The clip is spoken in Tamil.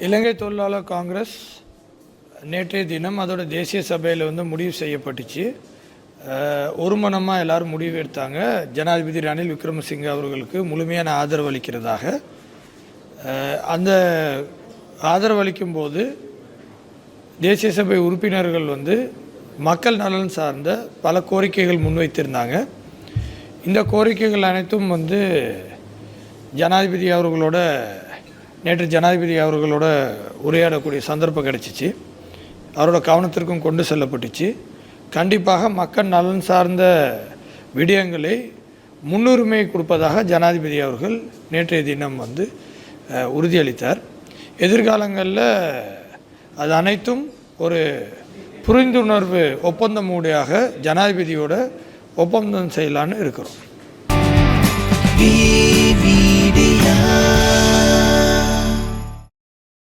இலங்கை தொழிலாளர் காங்கிரஸ் நேற்றைய தினம் அதோட தேசிய சபையில் வந்து முடிவு செய்யப்பட்டுச்சு. அஹ், ஒரு மனமாக எல்லாரும் முடிவு எடுத்தாங்க. ஜனாதிபதி ரணில் விக்ரமசிங்க அவர்களுக்கு முழுமையான ஆதரவு அளிக்கிறதாக. அந்த ஆதரவு அளிக்கும் போது தேசிய சபை உறுப்பினர்கள் வந்து மக்கள் நலன் சார்ந்த பல கோரிக்கைகள் முன்வைத்திருந்தாங்க. இந்த கோரிக்கைகள் அனைத்தும் வந்து ஜனாதிபதி அவர்களோட நேற்று ஜனாதிபதி அவர்களோட உரையாடக்கூடிய சந்தர்ப்பம் கிடைச்சிச்சு. அவரோட கவனத்திற்கும் கொண்டு செல்லப்பட்டுச்சு. கண்டிப்பாக மக்கள் நலன் சார்ந்த விடயங்களை முன்னுரிமை கொடுப்பதாக ஜனாதிபதி அவர்கள் நேற்றைய தினம் வந்து உறுதியளித்தார். எதிர்காலங்களில் அது அனைத்தும் ஒரு புரிந்துணர்வு ஒப்பந்தம் ஊடாக ஜனாதிபதியோட ஒப்பந்தம் செய்யலான்னு இருக்கிறோம்.